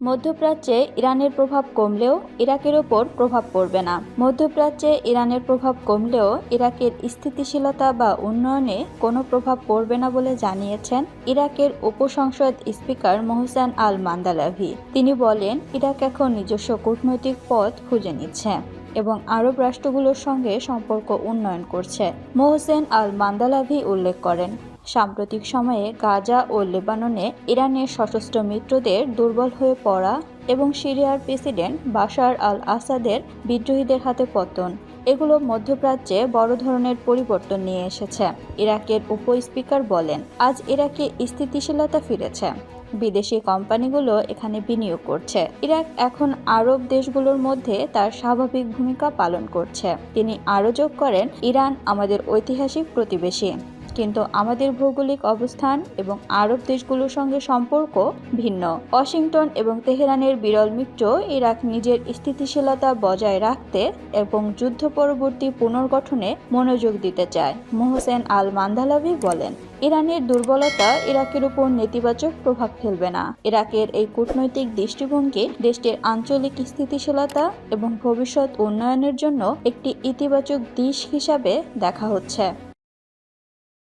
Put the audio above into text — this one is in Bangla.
মধ্যপ্রাচ্যে ইরানের প্রভাব কমলেও ইরাকের ওপর প্রভাব পড়বে না। মধ্যপ্রাচ্যে ইরানের প্রভাব কমলেও ইরাকের স্থিতিশীলতা বা উন্নয়নে কোনো প্রভাব পড়বে না বলে জানিয়েছেন ইরাকের উপসংসদ স্পিকার মোহসেন আল মান্দালাভি। তিনি বলেন, ইরাক এখন নিজস্ব কূটনৈতিক পথ খুঁজে নিচ্ছে এবং আরব রাষ্ট্রগুলোর সঙ্গে সম্পর্ক উন্নয়ন করছে। মোহসেন আল মান্দালাভি উল্লেখ করেন সাম্প্রতিক সময়ে গাজা ও লেবাননে ইরানের সশস্ত্র মিত্রদের দুর্বল হয়ে পড়া এবং সিরিয়ার প্রেসিডেন্ট বাশার আল আসাদের বিদ্রোহীদের হাতে পতন, এগুলো মধ্যপ্রাচ্যে বড় ধরনের পরিবর্তন নিয়ে এসেছে, ইরাকের উপ স্পিকার বলেন। আজ ইরাকে স্থিতিশীলতা ফিরেছে। বিদেশি কোম্পানিগুলো এখানে বিনিয়োগ করছে। ইরাক এখন আরব দেশগুলোর মধ্যে তার স্বাভাবিক ভূমিকা পালন করছে। তিনি আরও যোগ করেন, ইরান আমাদের ঐতিহাসিক প্রতিবেশী। কিন্তু আমাদের ভৌগোলিক অবস্থান এবং আরব দেশগুলোর সঙ্গে সম্পর্ক ভিন্ন। ওয়াশিংটন এবং তেহরানের বিরল মিত্র ইরাক নিজের স্থিতিশীলতা বজায় রাখতে এবং যুদ্ধ পরবর্তী পুনর্গঠনে মনোযোগ দিতে চায়, মোহসেন আল মান্দালাভি বলেন। ইরানের দুর্বলতা ইরাকের উপর নেতিবাচক প্রভাব ফেলবে না। ইরাকের এই কূটনৈতিক দৃষ্টিভঙ্গি দেশটির আঞ্চলিক স্থিতিশীলতা এবং ভবিষ্যৎ উন্নয়নের জন্য একটি ইতিবাচক দিশ হিসাবে দেখা হচ্ছে।